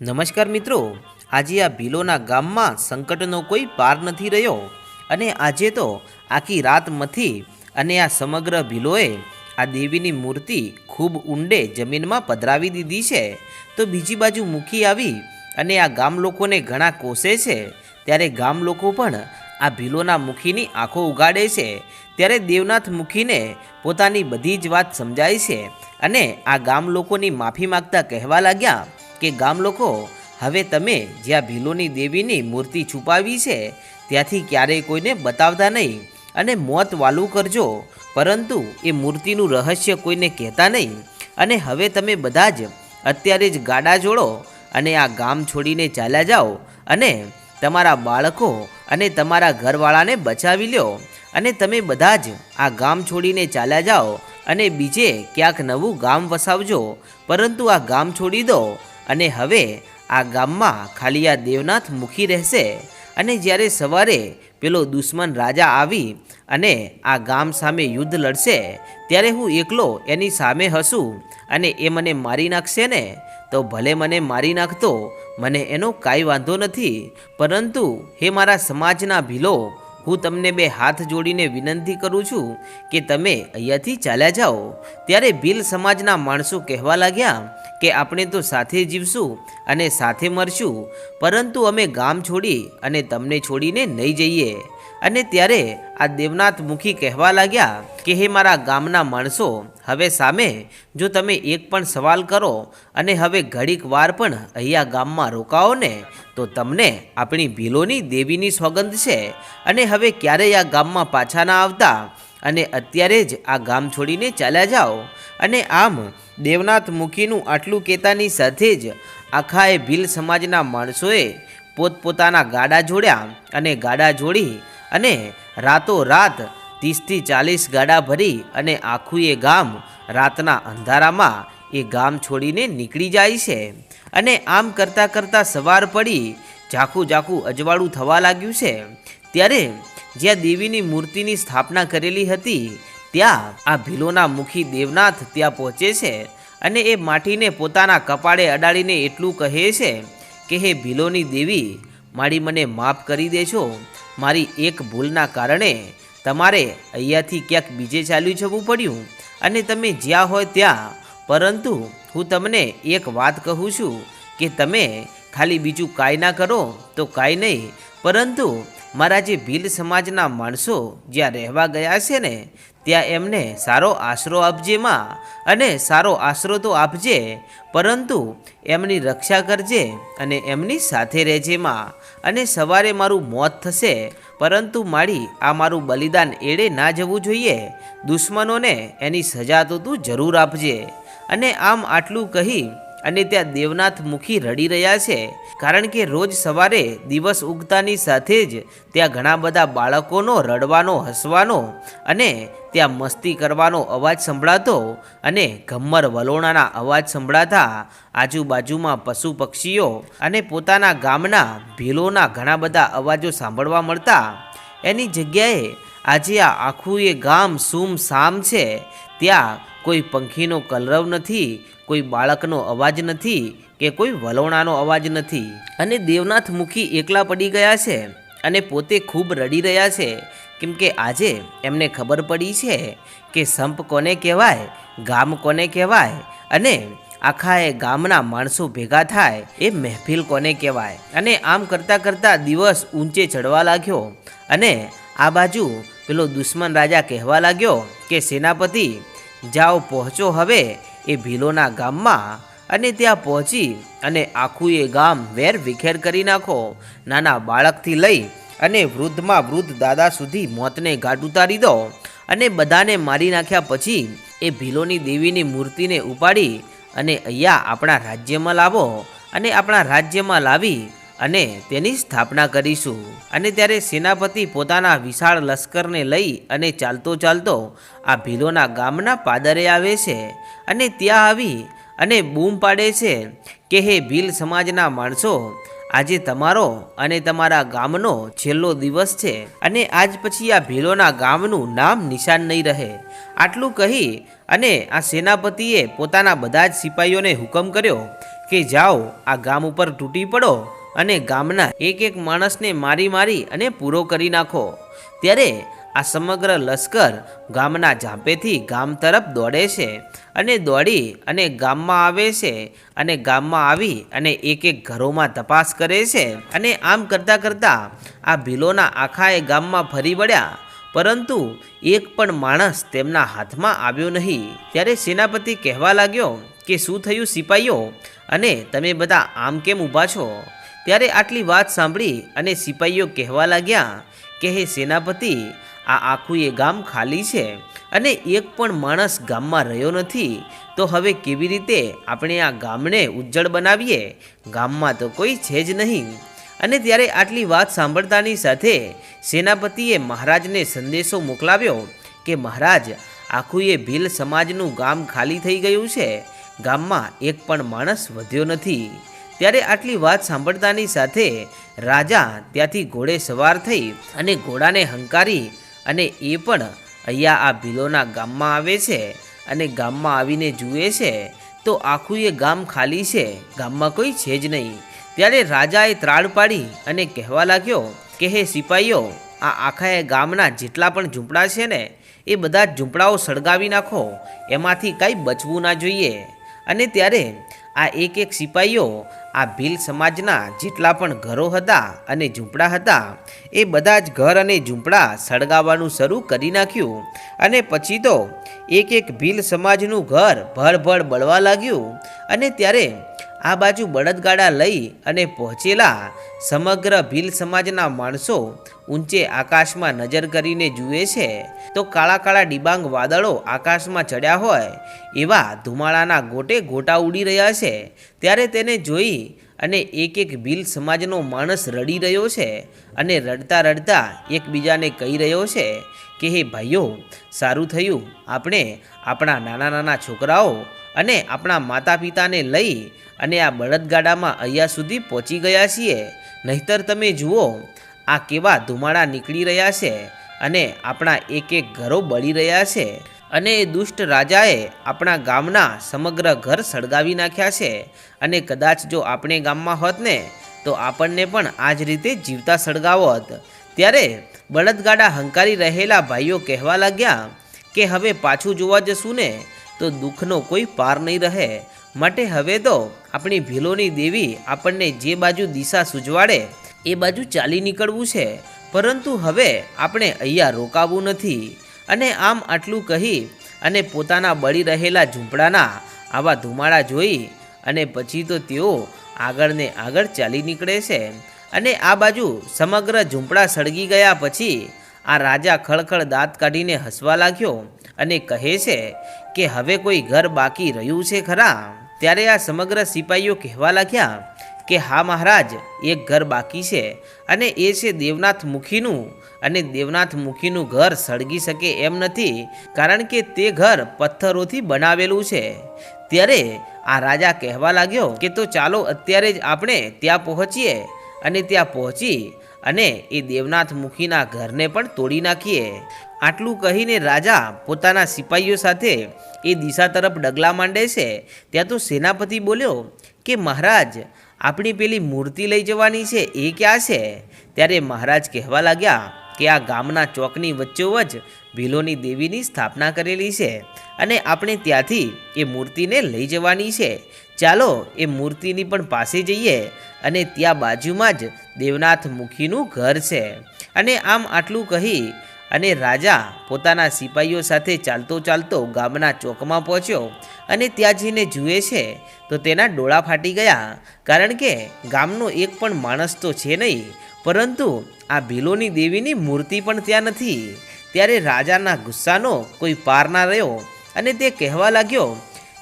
નમસ્કાર મિત્રો, આજે આ ભીલોના ગામમાં સંકટનો કોઈ પાર નથી રહ્યો અને આજે તો આખી રાત મથી અને આ સમગ્ર ભીલોએ આ દેવીની મૂર્તિ ખૂબ ઊંડે જમીનમાં પધરાવી દીધી છે. તો બીજી બાજુ મૂકી આવી અને આ ગામ લોકોને ઘણા કોસે છે, ત્યારે ગામ લોકો પણ આ ભીલોના મુખીની આંખો ઉગાડે છે. ત્યારે દેવનાથ મુખીને પોતાની બધી જ વાત સમજાય છે અને આ ગામ લોકોની માફી માગતા કહેવા લાગ્યા કે ગામ લોકો, હવે તમે જ્યાં ભીલોની દેવીની મૂર્તિ છુપાવી છે, ત્યાંથી ક્યારેય કોઈને બતાવતા નહીં અને મોત વાલું કરજો. પરંતુ એ મૂર્તિનું રહસ્ય કોઈને કહેતા નહીં. અને હવે તમે બધા જ અત્યારે જ ગાડા જોડો અને આ ગામ છોડીને ચાલ્યા જાઓ અને તમારા બાળકો અને તમારા ઘરવાળાને બચાવી લ્યો. અને તમે બધા જ આ ગામ છોડીને ચાલ્યા જાઓ અને બીજે ક્યાંક નવું ગામ વસાવજો. પરંતુ આ ગામ છોડી દો. અને હવે આ ગામમાં ખાલી આ દેવનાથ મુખી રહેશે અને જ્યારે સવારે પેલો દુશ્મન રાજા આવી અને આ ગામ સામે યુદ્ધ લડશે, ત્યારે હું એકલો એની સામે હસું અને એ મને મારી નાખશે ને? તો ભલે મને મારી નાખતો, મને એનો કાંઈ વાંધો નથી, પરંતુ હે મારા સમાજના ભીલો હું તમને બે હાથ જોડીને વિનંતી કરું છું કે તમે અહીંયાથી ચાલ્યા જાઓ. ત્યારે ભીલ સમાજના માણસો કહેવા લાગ્યા કે આપણે તો સાથે જીવશું અને સાથે મરશું, પરંતુ અમે ગામ છોડી અને તમને છોડીને નહીં જઈએ. અને ત્યારે આ દેવનાથ મુખી કહેવા લાગ્યા કે, હે મારા ગામના માણસો, હવે સામે જો તમે એક પણ સવાલ કરો અને હવે ઘડીક વાર પણ અહીંયા ગામમાં રોકાઓ ને, તો તમને આપણી ભીલોની દેવીની સોગંદ છે. અને હવે ક્યારેય આ ગામમાં પાછા ના આવતા. અને અત્યારે જ આ ગામ છોડીને ચાલ્યા જાઓ. અને આમ દેવનાથ મુખીનું આટલું કહેતાની સાથે જ આખા એ ભીલ સમાજના માણસોએ પોતપોતાના ગાડા જોડ્યા અને ગાડા જોડી અને રાતો રાત ત્રીસથી ચાલીસ ગાડા ભરી અને આખું એ ગામ રાતના અંધારામાં એ ગામ છોડીને નીકળી જાય છે. અને આમ કરતાં કરતાં સવાર પડી ઝાખું ઝાખું અજવાળું થવા લાગ્યું છે. ત્યારે જ્યાં દેવીની મૂર્તિની સ્થાપના કરેલી હતી, ત્યાં આ ભીલોના મુખી દેવનાથ ત્યાં પહોંચે છે અને એ માટીને પોતાના કપાળે અડાડીને એટલું કહે છે કે, હે ભીલોની દેવી મારી મને માફ કરી દેશો મારી એક ભૂલના કારણે તમારે અહીંયાથી ક્યાંક બીજે ચાલ્યું જવું પડ્યું અને તમે જ્યાં હોય ત્યાં. પરંતુ હું તમને એક વાત કહું છું કે તમે ખાલી બીજું કાંઈ ના કરો તો કાંઈ નહીં. પરંતુ મારા જે ભીલ સમાજના માણસો જ્યાં રહેવા ગયા છે ને ત્યાં એમને સારો આશરો આપજે માં અને સારો આશરો તો આપજે, પરંતુ એમની રક્ષા કરજે અને એમની સાથે રહેજે માં. અને સવારે મારું મોત થશે, પરંતુ મારી આ મારું બલિદાન એળે ના જવું જોઈએ. દુશ્મનોને એની સજા તો તું જરૂર આપજે. અને આમ આટલું કહી અને ત્યાં દેવનાથ મુખી રડી રહ્યા છે. કારણ કે રોજ સવારે દિવસ ઉગતાની સાથે જ ત્યાં ઘણા બધા બાળકોનો રડવાનો, હસવાનો અને ત્યાં મસ્તી કરવાનો અવાજ સંભળાતો અને ઘમ્મર વલોણાના અવાજ સંભળાતા આજુબાજુમાં પશુ પક્ષીઓ અને પોતાના ગામના ભીલોના ઘણા બધા અવાજો સાંભળવા મળતા એની જગ્યાએ આજે આ આખું એ ગામ સુમ સામ છે. ત્યાં કોઈ પંખીનો કલરવ નથી, કોઈ બાળકનો અવાજ નથી કે કોઈ વલોણાનો અવાજ નથી. અને દેવનાથ મુખી એકલા પડી ગયા છે અને પોતે ખૂબ રડી રહ્યા છે. કેમ કે આજે એમને ખબર પડી છે કે સંપ કોને કહેવાય, ગામ કોને કહેવાય અને આખા એ ગામના માણસો ભેગા થાય એ મહેફિલ કોને કહેવાય. અને આમ કરતાં કરતાં દિવસ ઊંચે ચડવા લાગ્યો અને આ બાજુ પેલો દુશ્મન રાજા કહેવા લાગ્યો કે સેનાપતિ જાઓ પહોંચો હવે એ ભીલોના ગામમાં અને ત્યાં પહોંચી અને આખું એ ગામ વેર વિખેર કરી નાખો. નાના બાળકથી લઈ અને વૃદ્ધમાં વૃદ્ધ દાદા સુધી મોતને ઘાટ ઉતારી દો અને બધાને મારી નાખ્યા પછી એ ભીલોની દેવીની મૂર્તિને ઉપાડી અને અહીંયા આપણા રાજ્યમાં લાવો અને આપણા રાજ્યમાં લાવી અને તેની સ્થાપના કરીશું. અને ત્યારે સેનાપતિ પોતાના વિશાળ લશ્કરને લઈ અને ચાલતો ચાલતો આ ભીલોના ગામના પાદરે આવે છે અને ત્યાં આવી અને બૂમ પાડે છે કે, હે ભીલ સમાજના માણસો, આજે તમારો અને તમારા ગામનો છેલ્લો દિવસ છે અને આજ પછી આ ભીલોના ગામનું નામ નિશાન નહીં રહે. આટલું કહી અને આ સેનાપતિએ પોતાના બધા જ સિપાહીઓને હુકમ કર્યો કે, જાઓ, આ ગામ ઉપર તૂટી પડો અને ગામના એક એક માણસને મારી મારી અને પૂરો કરી નાખો. ત્યારે આ સમગ્ર લશ્કર ગામના ઝાંપેથી ગામ તરફ દોડે છે અને દોડી અને ગામમાં આવે છે અને ગામમાં આવી અને એક એક ઘરોમાં તપાસ કરે છે અને આમ કરતાં કરતાં આ ભીલોના આખાએ ગામમાં ફરી વળ્યા. પરંતુ એક પણ માણસ તેમના હાથમાં આવ્યો નહીં. ત્યારે સેનાપતિ કહેવા લાગ્યો કે શું થયું સિપાઈઓ? અને તમે બધા આમ કેમ ઊભા છો? ત્યારે આટલી વાત સાંભળી અને સિપાઈઓ કહેવા લાગ્યા કે, હે સેનાપતિ, આ આખું એ ગામ ખાલી છે અને એક પણ માણસ ગામમાં રહ્યો નથી. તો હવે કેવી રીતે આપણે આ ગામને ઉજ્જળ બનાવીએ? ગામમાં તો કોઈ છે જ નહીં. અને ત્યારે આટલી વાત સાંભળતાની સાથે સેનાપતિએ મહારાજને સંદેશો મોકલાવ્યો કે, મહારાજ, આખું એ ભીલ સમાજનું ગામ ખાલી થઈ ગયું છે. ગામમાં એક પણ માણસ વધ્યો નથી. ત્યારે આટલી વાત સાંભળતાની સાથે રાજા ત્યાંથી ઘોડે સવાર થઈ અને ઘોડાને હંકારી અને એ પણ અહીંયા આ ભીલોના ગામમાં આવે છે અને ગામમાં આવીને જુએ છે, તો આખું એ ગામ ખાલી છે, ગામમાં કોઈ છે જ નહીં. ત્યારે રાજાએ ત્રાળ પાડી અને કહેવા લાગ્યો કે, હે સિપાહીઓ આ આખા એ ગામના જેટલા પણ ઝૂંપડા છે ને, એ બધા ઝૂંપડાઓ સળગાવી નાખો, એમાંથી કાંઈ બચવું ના જોઈએ. અને ત્યારે આ એક એક સિપાઈઓ, આ ભીલ સમાજના જેટલા પણ ઘરો હતા અને ઝૂંપડા હતા, એ બધા જ ઘર અને ઝૂંપડા સળગાવવાનું શરૂ કરી નાખ્યું અને પછી તો એક એક ભીલ સમાજનું ઘર ભળભળ બળવા લાગ્યું અને ત્યારે આ બાજુ બળદગાડા લઈ અને પહોંચેલા સમગ્ર ભીલ સમાજના માણસો ઊંચે આકાશમાં નજર કરીને જુએ છે, તો કાળા કાળા ડિબાંગ વાદળો આકાશમાં ચડ્યા હોય, એવા ધુમાડાના ગોટે ગોટા ઉડી રહ્યા છે. ત્યારે તેને જોઈ અને એક એક ભીલ સમાજનો માણસ રડી રહ્યો છે અને રડતા રડતા એકબીજાને કહી રહ્યો છે કે, હે ભાઈઓ, સારું થયું. આપણે આપણા નાના નાના છોકરાઓ અને આપણા માતા પિતાને લઈ અને આ બળદગાડામાં અહીંયા સુધી પહોંચી ગયા છીએ. નહીતર તમે જુઓ આ કેવા ધુમાડા નીકળી રહ્યા છે અને આપણા એક એક ઘરો બળી રહ્યા છે. અને એ દુષ્ટ રાજાએ આપણા ગામના સમગ્ર ઘર સળગાવી નાખ્યા છે. અને કદાચ જો આપણે ગામમાં હોત ને, તો આપણને પણ આ જ રીતે જીવતા સળગાવોત. ત્યારે બળદગાડા હંકારી રહેલા ભાઈઓ કહેવા લાગ્યા કે, હવે પાછું જોવા જશું ને, તો દુઃખનો કોઈ પાર નહીં રહે. માટે હવે તો આપણી ભીલોની દેવી આપણને જે બાજુ દિશા સૂજવાડે એ બાજુ ચાલી નીકળવું છે. પરંતુ હવે આપણે અહીંયા રોકાવું નથી. અને આમ આટલું કહી અને પોતાના બળી રહેલા ઝૂંપડાના આવા ધુમાડા જોઈ અને પછી તો તેઓ આગળ ને આગળ ચાલી નીકળે છે. અને આ બાજુ સમગ્ર ઝૂંપડા સળગી ગયા પછી આ રાજા ખળખળ દાંત કાઢીને હસવા લાગ્યો અને કહે છે કે હવે કોઈ ઘર બાકી રહ્યું છે ખરા? ત્યારે આ સમગ્ર સિપાહીઓ કહેવા લાગ્યા કે હા મહારાજ, એક ઘર બાકી છે અને એ છે દેવનાથ મુખીનું અને દેવનાથ મુખીનું ઘર સળગી શકે એમ નથી કારણ કે તે ઘર પથ્થરોથી બનાવેલું છે. ત્યારે આ રાજા કહેવા લાગ્યો કે તો ચાલો અત્યારે જ આપણે ત્યાં પહોંચીએ અને ત્યાં પહોંચી અને એ દેવનાથ મુખીના ઘરને પણ તોડી નાખીએ. આટલું કહીને રાજા પોતાના સિપાહીઓ સાથે એ દિશા તરફ ડગલા માંડે છે. ત્યાં તો સેનાપતિ બોલ્યો કે મહારાજ આપણી પેલી મૂર્તિ લઈ જવાની છે એ ક્યાં છે? ત્યારે મહારાજ કહેવા લાગ્યા કે આ ગામના ચોકની વચ્ચોવચ ભીલોની દેવીની સ્થાપના કરેલી છે અને આપણે ત્યાંથી એ મૂર્તિને લઈ જવાની છે. ચાલો એ મૂર્તિની પણ પાસે જઈએ અને ત્યાં બાજુમાં જ દેવનાથ મુખીનું ઘર છે. અને આમ આટલું કહી અને રાજા પોતાના સિપાહીઓ સાથે ચાલતો ચાલતો ગામના ચોકમાં પહોંચ્યો અને ત્યાં જઈને જુએ છે, તો તેના ડોળા ફાટી ગયા. કારણ કે ગામનો એક પણ માણસ તો છે નહીં, પરંતુ આ ભીલોની દેવીની મૂર્તિ પણ ત્યાં નથી. ત્યારે રાજાના ગુસ્સાનો કોઈ પાર ના રહ્યો અને તે કહેવા લાગ્યો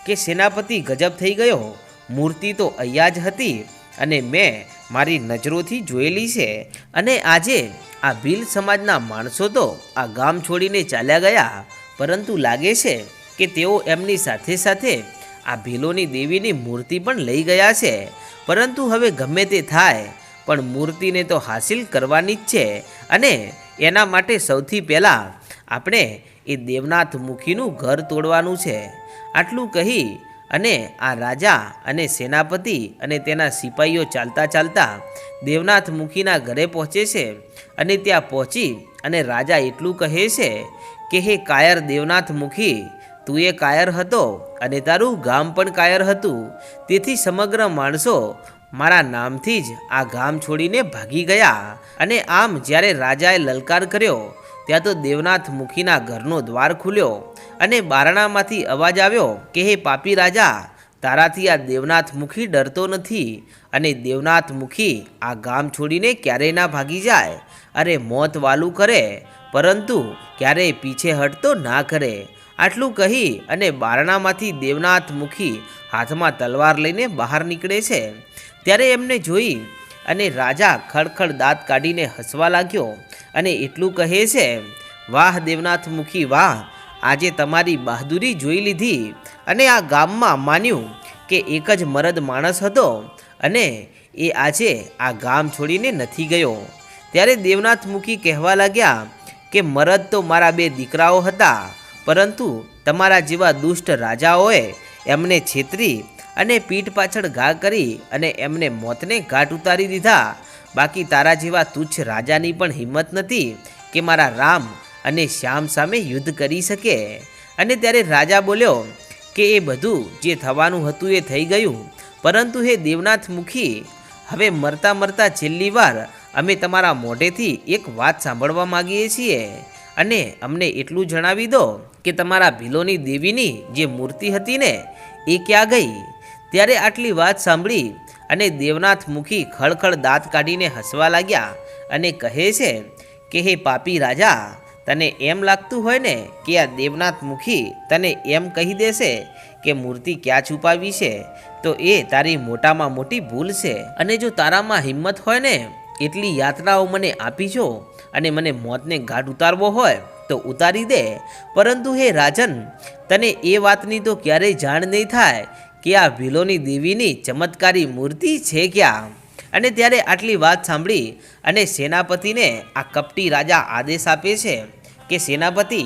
કે સેનાપતિ ગજબ થઈ ગયો, મૂર્તિ તો અહીંયા જ હતી અને મેં મારી નજરોથી જોયેલી છે અને આજે આ ભીલ સમાજના માણસો તો આ ગામ છોડીને ચાલ્યા ગયા. પરંતુ લાગે છે કે તેઓ એમની સાથે સાથે આ ભીલોની દેવીની મૂર્તિ પણ લઈ ગયા છે. પરંતુ હવે ગમે તે થાય, પણ મૂર્તિને તો હાસિલ કરવાની જ છે. અને એના માટે સૌથી પહેલાં આપણે એ દેવનાથ મુખીનું ઘર તોડવાનું છે. આટલું કહી અને આ રાજા અને સેનાપતિ અને તેના સિપાહીઓ ચાલતા ચાલતા દેવનાથ મુખીના ઘરે પહોંચે છે અને ત્યાં પહોંચી અને રાજા એટલું કહે છે કે, હે કાયર દેવનાથ મુખી, તું એ કાયર હતો અને તારું ગામ પણ કાયર હતું. તેથી સમગ્ર માણસો મારા નામથી જ આ ગામ છોડીને ભાગી ગયા અને આમ જ્યારે રાજાએ લલકાર કર્યો, ત્યાં તો દેવનાથ મુખીના ઘરનો દ્વાર ખુલ્યો અને બારણામાંથી અવાજ આવ્યો કે, હે પાપી રાજા તારાથી આ દેવનાથ મુખી ડરતો નથી અને દેવનાથ મુખી આ ગામ છોડીને ક્યારેય ના ભાગી જાય. અરે મોત વાલું કરે, પરંતુ ક્યારેય પીછે હટતો ના કરે. આટલું કહી અને બારણામાંથી દેવનાથ મુખી હાથમાં તલવાર લઈને બહાર નીકળે છે. ત્યારે એમને જોઈ અને રાજા ખડખડ દાંત કાઢીને હસવા લાગ્યો અને એટલું કહે છે, વાહ દેવનાથ મુખી, વાહ! આજે તમારી બહાદુરી જોઈ લીધી અને આ ગામમાં માન્યું કે એક જ મરદ માણસ હતો અને એ આજે આ ગામ છોડીને નથી ગયો. ત્યારે દેવનાથ મુખી કહેવા લાગ્યા કે મરદ તો મારા બે દીકરાઓ હતા, પરંતુ તમારા જેવા દુષ્ટ રાજાઓએ એમને છેતરી અને પીઠ પાછળ ઘા કરી અને એમને મોતને ઘાટ ઉતારી દીધા. બાકી તારા જેવા તુચ્છ રાજાની પણ હિંમત નથી કે મારા રામ અને શ્યામ સામે યુદ્ધ કરી શકે. અને ત્યારે રાજા બોલ્યો કે એ બધું જે થવાનું હતું એ થઈ ગયું. પરંતુ હે દેવનાથ મુખી, હવે મરતા મરતા છેલ્લી વાર અમે તમારા મોઢેથી એક વાત સાંભળવા માગીએ છીએ. અને અમને એટલું જણાવી દો કે તમારા ભીલોની દેવીની જે મૂર્તિ હતી ને, એ ક્યાં ગઈ? ત્યારે આટલી વાત સાંભળી અને દેવનાથ મુખી ખળખળ દાંત કાઢીને હસવા લાગ્યા અને કહે છે કે, હે પાપી રાજા તને એમ લાગતું હોય ને કે આ દેવનાથ મુખી તને એમ કહી દેશે કે મૂર્તિ ક્યાં છુપાવી છે, તો એ તારી મોટામાં મોટી ભૂલ છે. અને જો તારામાં હિંમત હોય ને, એટલી યાત્રાઓ મને આપી જો અને મને મોતને ઘાટ ઉતારવો હોય, તો ઉતારી દે. પરંતુ હે રાજન, તને એ વાતની તો ક્યારેય જાણ નહીં થાય કે આ ભીલોની દેવીની ચમત્કારી મૂર્તિ છે ક્યાં. અને ત્યારે આટલી વાત સાંભળી અને સેનાપતિને આ કપટી રાજા આદેશ આપે છે. કે સેનાપતિ,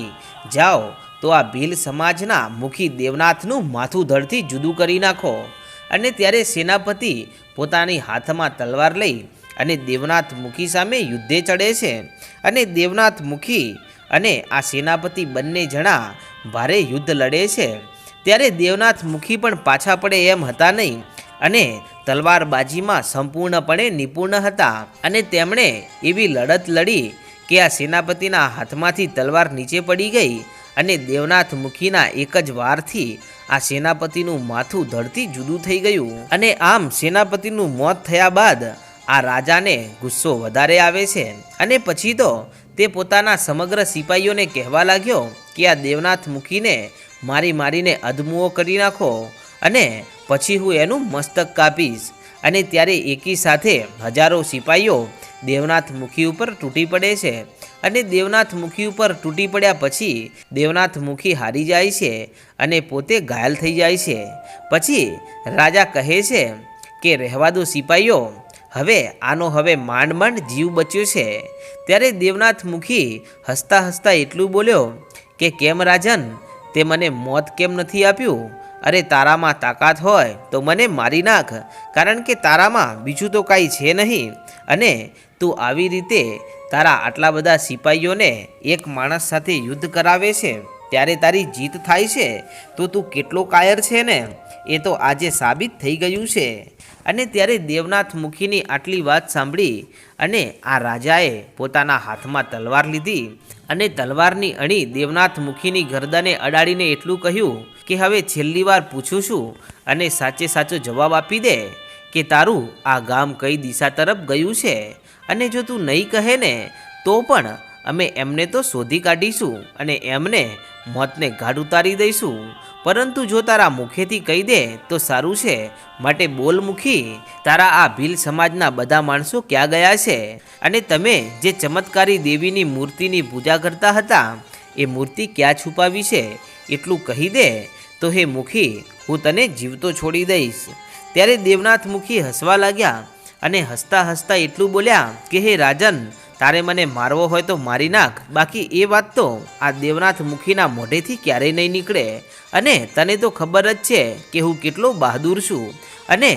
જાઓ, તો આ ભીલ સમાજના મુખી દેવનાથનું માથું ધડથી જુદું કરી નાખો. અને ત્યારે સેનાપતિ પોતાની હાથમાં તલવાર લઈ અને દેવનાથ મુખી સામે યુદ્ધે ચડે છે. અને દેવનાથ મુખી અને આ સેનાપતિ બંને જણા ભારે યુદ્ધ લડે છે. ત્યારે દેવનાથ મુખી પણ પાછા પડે એમ હતા નહીં. અને તલવારબાજીમાં સંપૂર્ણપણે નિપુણ હતા. અને તેમણે એવી લડત લડી કે આ સેનાપતિના હાથમાંથી તલવાર નીચે પડી ગઈ અને દેવનાથ મુખીના એક જ વારથી આ સેનાપતિનું માથું ધડથી જુદું થઈ ગયું. અને આમ સેનાપતિનું મોત થયા બાદ આ રાજાને ગુસ્સો વધારે આવે છે. અને પછી તો તે પોતાના સમગ્ર સિપાહીઓને કહેવા લાગ્યો કે આ દેવનાથ મુખીને મારી મારીને અધમુઓ કરી નાખો અને પછી હું એનું મસ્તક કાપીશ. અને ત્યારે એકી સાથે હજારો સિપાહીઓ દેવનાથ મુખી ઉપર તૂટી પડે છે અને દેવનાથ મુખી ઉપર તૂટી પડ્યા પછી દેવનાથ મુખી હારી જાય છે અને પોતે ઘાયલ થઈ જાય છે. પછી રાજા કહે છે કે, રહેવા દો સિપાહીઓ હવે આનો હવે માંડ માંડ જીવ બચ્યો છે. ત્યારે દેવનાથ મુખી હસતા હસતા એટલું બોલ્યો કે, કેમ રાજન, તે મને મોત કેમ નથી આપ્યું? અરે તારામાં તાકાત હોય તો મને મારી નાખ, કારણ કે તારામાં બીજું તો કાંઈ છે નહીં. અને તું આવી રીતે તારા આટલા બધા સિપાહીઓને એક માણસ સાથે યુદ્ધ કરાવે છે, ત્યારે તારી જીત થાય છે, તો તું કેટલો કાયર છે ને? એ તો આજે સાબિત થઈ ગયું છે. અને ત્યારે દેવનાથ મુખીની આટલી વાત સાંભળી અને આ રાજાએ પોતાના હાથમાં તલવાર લીધી અને તલવારની અણી દેવનાથ મુખીની ગરદને અડાડીને એટલું કહ્યું કે હવે છેલ્લી વાર પૂછું છું અને સાચે સાચો જવાબ આપી દે કે તારું આ ગામ કઈ દિશા તરફ ગયું છે? અને જો તું નહીં કહે ને, તો પણ અમે એમને તો શોધી કાઢીશું અને એમને મોતને ગાઢ ઉતારી દઈશું. પરંતુ જો તારા મુખેથી કહી દે તો સારું છે. માટે બોલ મુખી, તારા આ ભીલ સમાજના બધા માણસો ક્યાં ગયા છે? અને તમે જે ચમત્કારી દેવીની મૂર્તિની પૂજા કરતા હતા, એ મૂર્તિ ક્યાં છુપાવી છે? એટલું કહી દે તો હે મુખી, હું તને જીવતો છોડી દઈશ. ત્યારે દેવનાથ મુખી હસવા લાગ્યા અને હસતા હસતા એટલું બોલ્યા કે, હે રાજન તારે મને મારવો હોય તો મારી નાખ. બાકી એ વાત તો આ દેવનાથ મુખીના મોઢેથી ક્યારેય નહીં નીકળે. અને તને તો ખબર જ છે કે હું કેટલો બહાદુર છું. અને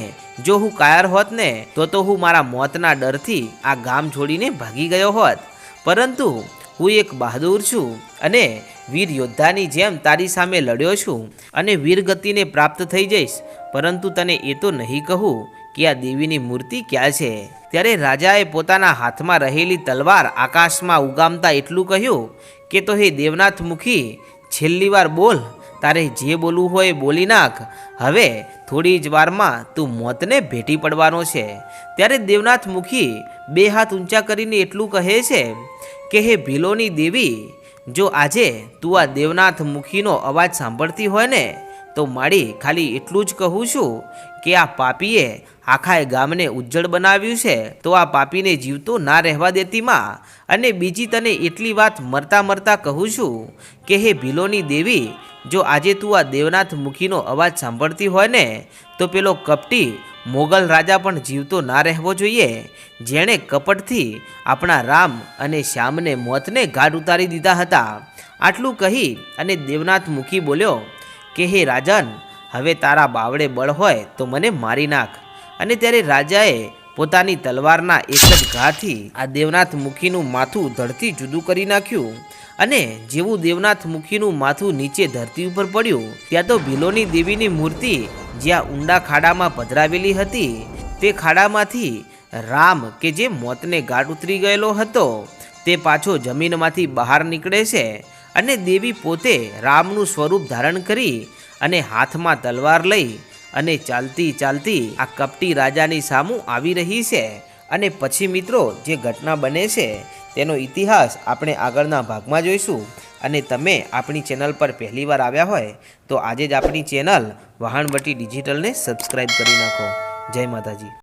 જો હું કાયર હોત ને, તો તો હું મારા મોતના ડરથી આ ગામ છોડીને ભાગી ગયો હોત. પરંતુ હું એક બહાદુર છું અને વીર યોદ્ધાની જેમ તારી સામે લડ્યો છું અને વીરગતિને પ્રાપ્ત થઈ જઈશ. પરંતુ તને એ તો નહીં કહું કે આ દેવીની મૂર્તિ ક્યાં છે? ત્યારે રાજાએ પોતાના હાથમાં રહેલી તલવાર આકાશમાં ઉગામતા એટલું કહ્યું કે તો હે દેવનાથ મુખી, છેલ્લી વાર બોલ, તારે જે બોલવું હોય એ બોલી નાખ. હવે થોડી જ વારમાં તું મોતને ભેટી પડવાનો છે. ત્યારે દેવનાથ મુખી બે હાથ ઊંચા કરીને એટલું કહે છે કે હે ભીલોની દેવી, જો આજે તું આ દેવનાથ મુખીનો અવાજ સાંભળતી હોય ને, તો મારી ખાલી એટલું જ કહું છું કે આ પાપીએ આખા એ ગામને ઉજ્જળ બનાવ્યું છે, તો આ પાપીને જીવતો ના રહેવા દેતી માં. અને બીજી તને એટલી વાત મરતા મરતા કહું છું કે, હે ભીલોની દેવી, જો આજે તું આ દેવનાથ મુખીનો અવાજ સાંભળતી હોય ને, તો પેલો કપટી મોગલ રાજા પણ જીવતો ના રહેવો જોઈએ, જેણે કપટથી આપણા રામ અને શ્યામને મોતને ઘાટ ઉતારી દીધા હતા. આટલું કહી અને દેવનાથ મુખી બોલ્યો, કે, હે રાજન હવે તારા બાવડે બળ હોય તો મને મારી નાખ. અને ત્યારે રાજાએ પોતાની તલવારના એક જ ઘાથી આ દેવનાથ મુખીનું માથું ધરતી જુદું કરી નાખ્યું. અને જેવું દેવનાથ મુખીનું માથું નીચે ધરતી ઉપર પડ્યું, ત્યાં તો ભીલોની દેવીની મૂર્તિ જ્યાં ઊંડા ખાડામાં પધરાવેલી હતી, તે ખાડામાંથી રામ કે જે મોતને ગાઢ ઉતરી ગયેલો હતો, તે પાછો જમીનમાંથી બહાર નીકળે છે. અને દેવી પોતે રામનું સ્વરૂપ ધારણ કરી અને હાથમાં તલવાર લઈ અને ચાલતી ચાલતી આ કપટી રાજાની સામું આવી રહી છે. અને પછી મિત્રો, જે ઘટના બને છે, તેનો ઇતિહાસ આપણે આગળના ભાગમાં જોઈશું. અને તમે આપણી ચેનલ પર પહેલીવાર આવ્યા હોય, તો આજે જ આપણી ચેનલ વહાણવટી ડિજિટલને સબસ્ક્રાઈબ કરી નાખો. જય માતાજી.